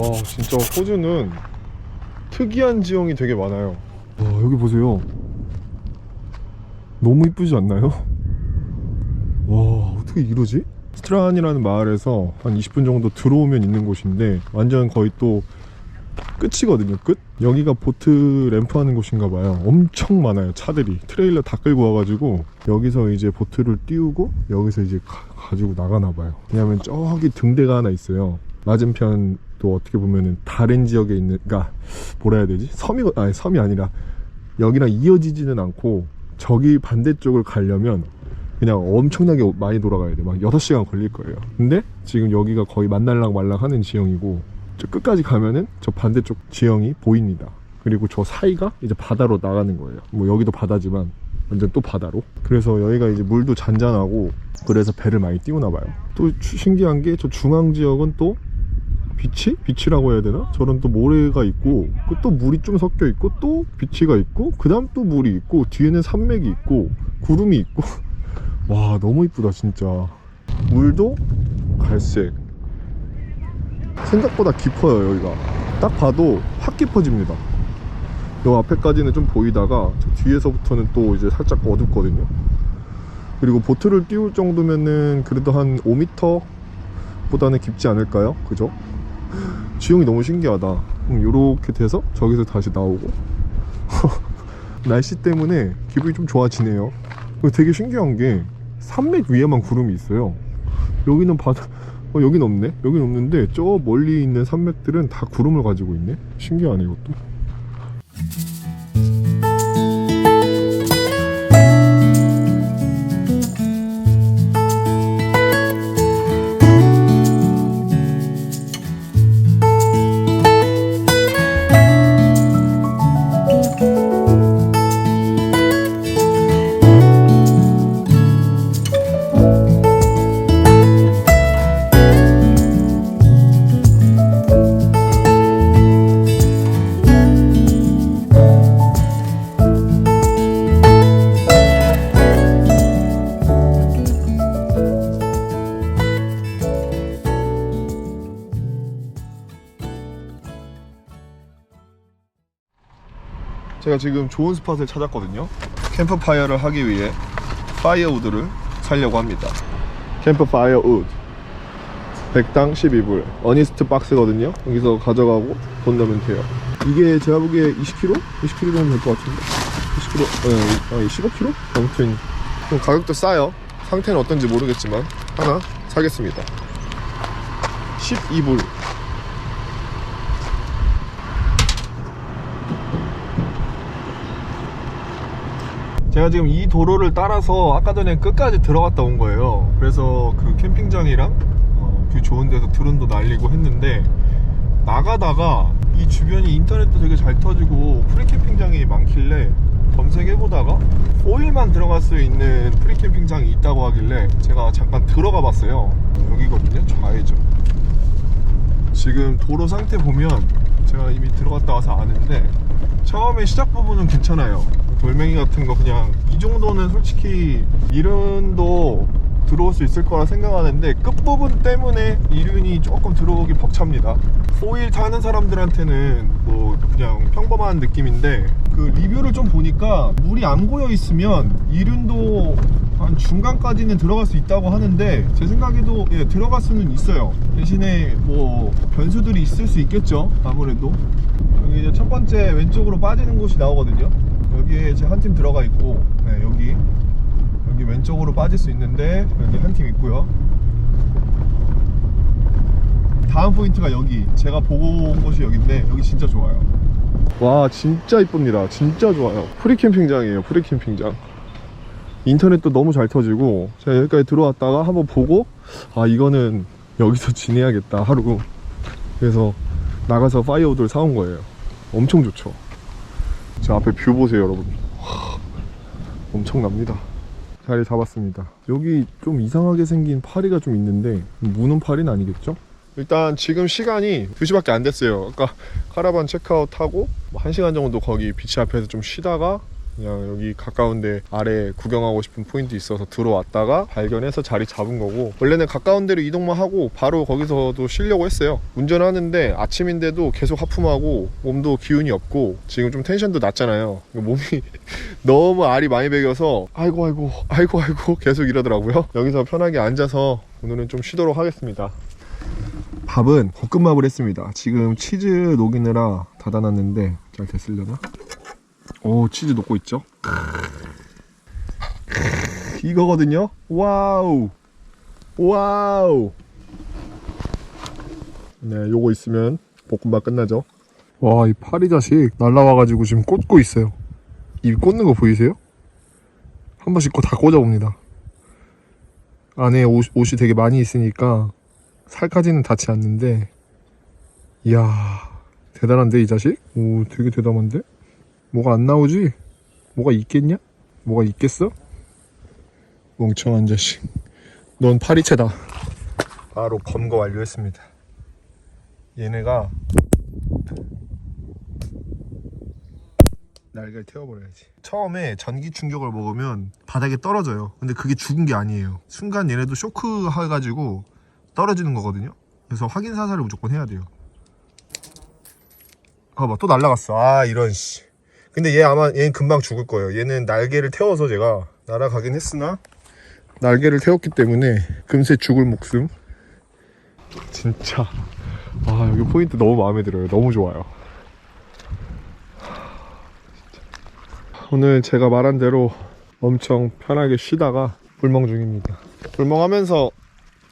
와 진짜 호주는 특이한 지형이 되게 많아요. 와 여기 보세요. 너무 이쁘지 않나요? 와 어떻게 이러지? 스트란이라는 마을에서 한 20분 정도 들어오면 있는 곳인데 완전 거의 또 끝이거든요 끝? 여기가 보트 램프 하는 곳인가 봐요. 엄청 많아요 차들이. 트레일러 다 끌고 와가지고 여기서 이제 보트를 띄우고 여기서 이제 가, 지고 나가나 봐요. 왜냐면 저기 등대가 하나 있어요 맞은편 또 어떻게 보면은 다른 지역에 있는 그니까 뭐라 해야 되지 섬이 아니 섬이 아니라 여기랑 이어지지는 않고 저기 반대쪽을 가려면 그냥 엄청나게 많이 돌아가야 돼. 막 6시간 걸릴 거예요. 근데 지금 여기가 거의 만날랑 말랑 하는 지형이고 저 끝까지 가면은 저 반대쪽 지형이 보입니다. 그리고 저 사이가 이제 바다로 나가는 거예요. 뭐 여기도 바다지만 완전 또 바다로. 그래서 여기가 이제 물도 잔잔하고 그래서 배를 많이 띄우나 봐요. 또 추- 신기한 게 저 중앙 지역은 또 비치? 비치라고 해야 되나? 저런 또 모래가 있고 그또 물이 좀 섞여 있고 또 비치가 있고 그 다음 또 물이 있고 뒤에는 산맥이 있고 구름이 있고. 와 너무 이쁘다 진짜. 물도 갈색. 생각보다 깊어요 여기가. 딱 봐도 확 깊어집니다. 요 앞에까지는 좀 보이다가 저 뒤에서부터는 또 이제 살짝 어둡거든요. 그리고 보트를 띄울 정도면은 그래도 한 5m 보다는 깊지 않을까요? 그죠? 지형이 너무 신기하다. 이렇게 돼서 저기서 다시 나오고. 날씨 때문에 기분이 좀 좋아지네요. 되게 신기한 게 산맥 위에만 구름이 있어요. 여기는 바다 어, 여긴 없네? 여긴 없는데 저 멀리 있는 산맥들은 다 구름을 가지고 있네? 신기하네 이것도 제가 지금 좋은 스팟을 찾았거든요. 캠프파이어를 하기 위해 파이어우드를 사려고 합니다. 캠프파이어 우드. 100당 12불. 어니스트 박스거든요. 여기서 가져가고 돈 내면 돼요. 이게 제가 보기에 20kg? 20kg 정도 될 것 같은데? 20kg? 네, 아니 15kg? 아무튼 좀 가격도 싸요. 상태는 어떤지 모르겠지만 하나 사겠습니다. 12불 제가 지금 이 도로를 따라서 아까 전에 끝까지 들어갔다 온 거예요. 그래서 그 캠핑장이랑 어, 뷰 좋은 데서 드론도 날리고 했는데 나가다가 이 주변이 인터넷도 되게 잘 터지고 프리캠핑장이 많길래 검색해보다가 4일만 들어갈 수 있는 프리캠핑장이 있다고 하길래 제가 잠깐 들어가 봤어요. 여기거든요. 좌회전. 지금 도로 상태 보면 제가 이미 들어갔다 와서 아는데 처음에 시작 부분은 괜찮아요 돌멩이 같은 거 그냥 이 정도는 솔직히 이륜도 들어올 수 있을 거라 생각하는데 끝부분 때문에 이륜이 조금 들어오기 벅찹니다. 4일 타는 사람들한테는 뭐 그냥 평범한 느낌인데 그 리뷰를 좀 보니까 물이 안 고여 있으면 이륜도 한 중간까지는 들어갈 수 있다고 하는데 제 생각에도 예, 들어갈 수는 있어요. 대신에 뭐 변수들이 있을 수 있겠죠 아무래도. 여기 이제 첫 번째 왼쪽으로 빠지는 곳이 나오거든요 여기에 이제 한팀 들어가 있고 네, 여기 여기 왼쪽으로 빠질 수 있는데 여기 한 팀 있고요. 다음 포인트가 여기. 제가 보고 온 곳이 여기인데 여기 진짜 좋아요. 와 진짜 이쁩니다. 진짜 좋아요. 프리캠핑장이에요 프리캠핑장. 인터넷도 너무 잘 터지고 제가 여기까지 들어왔다가 한번 보고 아 이거는 여기서 지내야겠다 하루 그래서 나가서 파이어우드를 사온 거예요. 엄청 좋죠 저 앞에 뷰 보세요 여러분. 와, 엄청납니다. 자리 잡았습니다. 여기 좀 이상하게 생긴 파리가 좀 있는데 무는 파리는 아니겠죠? 일단 지금 시간이 2시밖에 안 됐어요. 아까 카라반 체크아웃 하고 뭐 1시간 정도 거기 비치 앞에서 좀 쉬다가 그냥 여기 가까운데 아래 구경하고 싶은 포인트 있어서 들어왔다가 발견해서 자리 잡은 거고 원래는 가까운 데로 이동만 하고 바로 거기서도 쉬려고 했어요. 운전하는데 아침인데도 계속 하품하고 몸도 기운이 없고 지금 좀 텐션도 낮잖아요. 몸이 너무 알이 많이 배겨서 아이고 아이고 아이고 아이고 계속 이러더라고요. 여기서 편하게 앉아서 오늘은 좀 쉬도록 하겠습니다. 밥은 볶음밥을 했습니다. 지금 치즈 녹이느라 닫아놨는데 잘 됐으려나? 오 치즈 녹고 있죠? 이거거든요? 와우. 와우. 네 요거 있으면 볶음밥 끝나죠? 와 이 파리 자식 날라와가지고 지금 꽂고 있어요. 입 꽂는 거 보이세요? 한 번씩 거다 꽂아봅니다. 안에 옷, 옷이 되게 많이 있으니까 살까지는 닿지 않는데. 이야 대단한데 이 자식? 오 되게 대담한데? 뭐가 안 나오지? 뭐가 있겠냐? 뭐가 있겠어? 멍청한 자식. 넌 파리채다. 바로 검거 완료했습니다. 얘네가 날개를 태워버려야지. 처음에 전기 충격을 먹으면 바닥에 떨어져요. 근데 그게 죽은 게 아니에요. 순간 얘네도 쇼크 해가지고 떨어지는 거거든요. 그래서 확인 사살을 무조건 해야 돼요. 봐봐 또 날라갔어. 아 이런 씨 근데 얘 아마 얘는 금방 죽을 거예요. 얘는 날개를 태워서 제가 날아가긴 했으나 날개를 태웠기 때문에 금세 죽을 목숨. 진짜. 아 여기 포인트 너무 마음에 들어요. 너무 좋아요. 오늘 제가 말한 대로 엄청 편하게 쉬다가 불멍 중입니다. 불멍하면서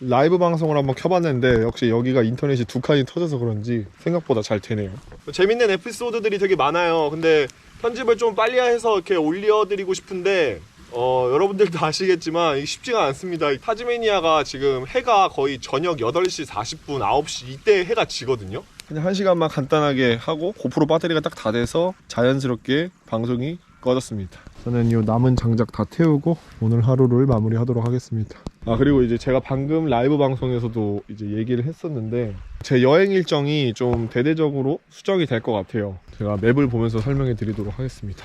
라이브 방송을 한번 켜봤는데 역시 여기가 인터넷이 두 칸이 터져서 그런지 생각보다 잘 되네요. 재밌는 에피소드들이 되게 많아요. 근데 편집을 좀 빨리 해서 이렇게 올려드리고 싶은데 어, 여러분들도 아시겠지만 쉽지가 않습니다. 이 타즈메니아가 지금 해가 거의 저녁 8시 40분, 9시 이때 해가 지거든요. 그냥 한 시간만 간단하게 하고 고프로 배터리가 딱 다 돼서 자연스럽게 방송이 꺼졌습니다. 저는 이 남은 장작 다 태우고 오늘 하루를 마무리하도록 하겠습니다. 아 그리고 이제 제가 방금 라이브 방송에서도 이제 얘기를 했었는데 제 여행 일정이 좀 대대적으로 수정이 될 것 같아요. 제가 맵을 보면서 설명해 드리도록 하겠습니다.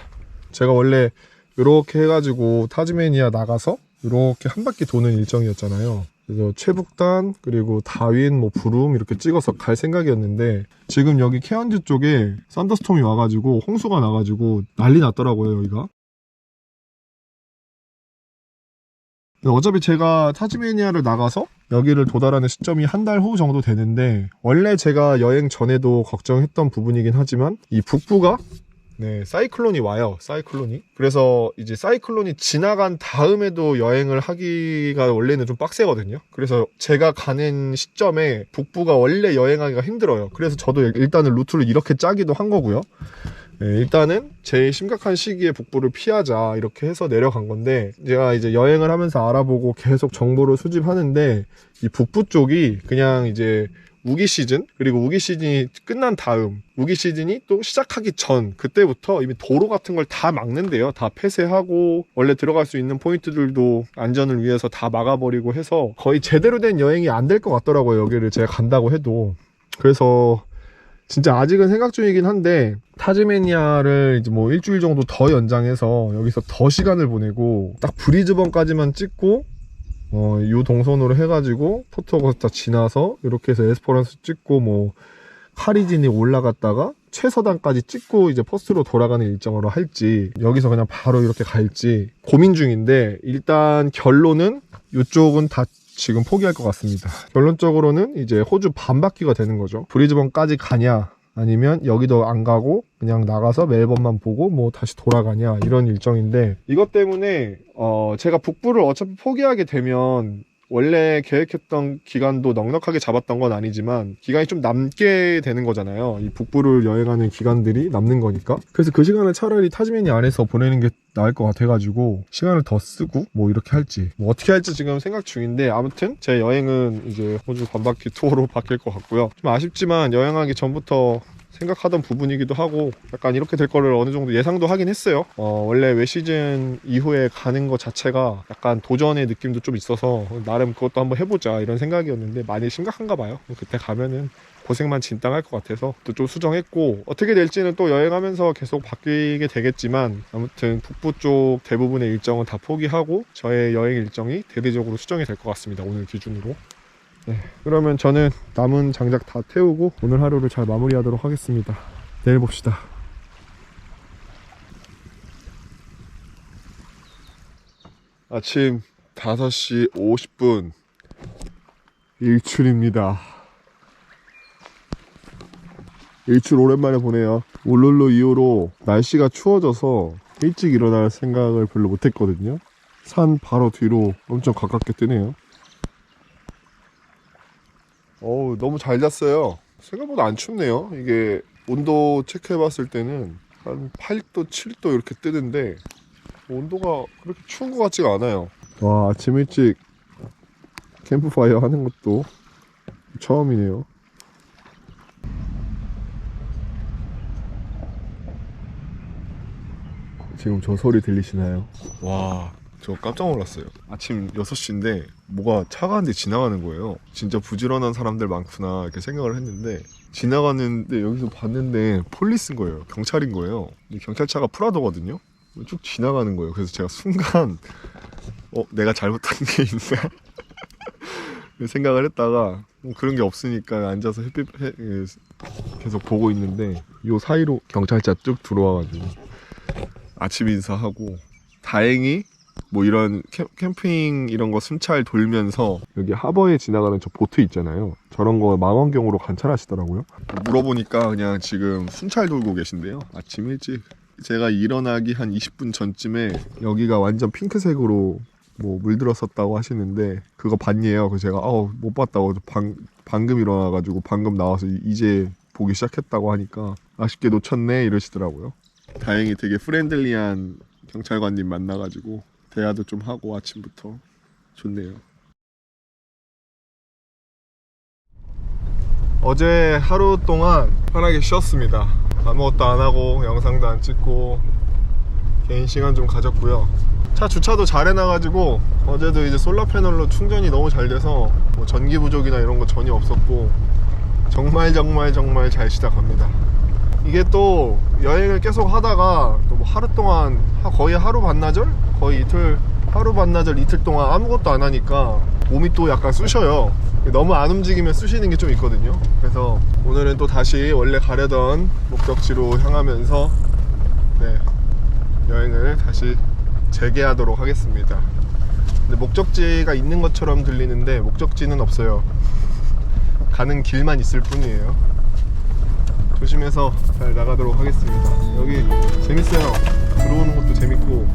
제가 원래 이렇게 해가지고 타즈메니아 나가서 이렇게 한 바퀴 도는 일정이었잖아요. 그래서 최북단 그리고 다윈 뭐 부름 이렇게 찍어서 갈 생각이었는데 지금 여기 케언즈 쪽에 썬더스톰이 와가지고 홍수가 나가지고 난리 났더라고요 여기가 어차피 제가 타즈메니아를 나가서 여기를 도달하는 시점이 한 달 후 정도 되는데 원래 제가 여행 전에도 걱정했던 부분이긴 하지만 이 북부가 네, 사이클론이 와요. 사이클론이. 그래서 이제 사이클론이 지나간 다음에도 여행을 하기가 원래는 좀 빡세거든요. 그래서 제가 가는 시점에 북부가 원래 여행하기가 힘들어요. 그래서 저도 일단은 루트를 이렇게 짜기도 한 거고요. 네, 일단은 제일 심각한 시기에 북부를 피하자 이렇게 해서 내려간 건데 제가 이제 여행을 하면서 알아보고 계속 정보를 수집하는데 이 북부 쪽이 그냥 이제 우기 시즌 그리고 우기 시즌이 끝난 다음 우기 시즌이 또 시작하기 전 그때부터 이미 도로 같은 걸 다 막는데요. 다 폐쇄하고 원래 들어갈 수 있는 포인트들도 안전을 위해서 다 막아버리고 해서 거의 제대로 된 여행이 안 될 것 같더라고요 여기를 제가 간다고 해도. 그래서 진짜 아직은 생각 중이긴 한데 타즈메니아를 이제 뭐 일주일 정도 더 연장해서 여기서 더 시간을 보내고 딱 브리즈번까지만 찍고 어, 요 동선으로 해가지고 포토거스타 지나서 이렇게 해서 에스퍼란스 찍고 뭐 카리진이 올라갔다가 최서단까지 찍고 이제 퍼스트로 돌아가는 일정으로 할지 여기서 그냥 바로 이렇게 갈지 고민 중인데 일단 결론은 이쪽은 다 지금 포기할 것 같습니다. 결론적으로는 이제 호주 반바퀴가 되는 거죠. 브리즈번까지 가냐 아니면 여기도 안 가고 그냥 나가서 멜번만 보고 뭐 다시 돌아가냐 이런 일정인데 이것 때문에 어 제가 북부를 어차피 포기하게 되면 원래 계획했던 기간도 넉넉하게 잡았던 건 아니지만 기간이 좀 남게 되는 거잖아요. 이 북부를 여행하는 기간들이 남는 거니까. 그래서 그 시간을 차라리 타즈메니 안에서 보내는 게 나을 것 같아가지고 시간을 더 쓰고 뭐 이렇게 할지 뭐 어떻게 할지 지금 생각 중인데 아무튼 제 여행은 이제 호주 반바퀴 투어로 바뀔 것 같고요. 좀 아쉽지만 여행하기 전부터 생각하던 부분이기도 하고 약간 이렇게 될 거를 어느 정도 예상도 하긴 했어요. 어, 원래 외 시즌 이후에 가는 것 자체가 약간 도전의 느낌도 좀 있어서 나름 그것도 한번 해보자 이런 생각이었는데 많이 심각한가 봐요. 그때 가면은 고생만 진땅 할것 같아서 또 좀 수정했고 어떻게 될지는 또 여행하면서 계속 바뀌게 되겠지만 아무튼 북부 쪽 대부분의 일정은 다 포기하고 저의 여행 일정이 대대적으로 수정이 될 것 같습니다 오늘 기준으로 네, 그러면 저는 남은 장작 다 태우고 오늘 하루를 잘 마무리하도록 하겠습니다 내일 봅시다 아침 5시 50분 일출입니다. 일출 오랜만에 보네요. 울룰루 이후로 날씨가 추워져서 일찍 일어날 생각을 별로 못했거든요. 산 바로 뒤로 엄청 가깝게 뜨네요. 어우, 너무 잘 잤어요. 생각보다 안 춥네요. 이게 온도 체크해 봤을 때는 한 8도, 7도 이렇게 뜨는데 온도가 그렇게 추운 것 같지가 않아요. 와, 아침 일찍 캠프파이어 하는 것도 처음이네요. 지금 저 소리 들리시나요? 와, 저 깜짝 놀랐어요. 아침 6시인데 뭐가 차가 한 대 지나가는 거예요. 진짜 부지런한 사람들 많구나 이렇게 생각을 했는데 지나가는데 여기서 봤는데 폴리스인 거예요. 경찰인 거예요. 이 경찰차가 프라도거든요. 쭉 지나가는 거예요. 그래서 제가 순간 어 내가 잘못한 게 있나 생각을 했다가 뭐 그런 게 없으니까 앉아서 햇빛 해- 예, 계속 보고 있는데 요 사이로 경찰차 쭉 들어와가지고 아침 인사하고 다행히 뭐 이런 캠, 캠핑 이런 거 순찰 돌면서 여기 하버에 지나가는 저 보트 있잖아요. 저런 거 망원경으로 관찰하시더라고요. 물어보니까 그냥 지금 순찰 돌고 계신데요. 아침 일찍 제가 일어나기 한 20분 전쯤에 여기가 완전 핑크색으로 뭐 물들었었다고 하시는데 그거 봤니에요. 그래서 제가 아우 못 봤다고 방, 방금 일어나가지고 방금 나와서 이- 이제 보기 시작했다고 하니까 아쉽게 놓쳤네 이러시더라고요. 다행히 되게 프렌들리한 경찰관님 만나가지고 대화도 좀 하고 아침부터 좋네요. 어제 하루 동안 편하게 쉬었습니다. 아무것도 안 하고 영상도 안 찍고 개인 시간 좀 가졌고요. 차 주차도 잘 해놔가지고 어제도 이제 솔라 패널로 충전이 너무 잘 돼서 뭐 전기 부족이나 이런 거 전혀 없었고 정말 정말 정말 잘 시작합니다. 이게 또 여행을 계속 하다가 또 뭐 하루 동안 하- 거의 하루 반나절 거의 이틀 하루 반나절 이틀 동안 아무것도 안 하니까 몸이 또 약간 쑤셔요. 너무 안 움직이면 쑤시는 게 좀 있거든요. 그래서 오늘은 또 다시 원래 가려던 목적지로 향하면서 네, 여행을 다시 재개하도록 하겠습니다. 근데 목적지가 있는 것처럼 들리는데 목적지는 없어요. 가는 길만 있을 뿐이에요. 조심해서 잘 나가도록 하겠습니다. 여기 재밌어요. 들어오는 것도 재밌고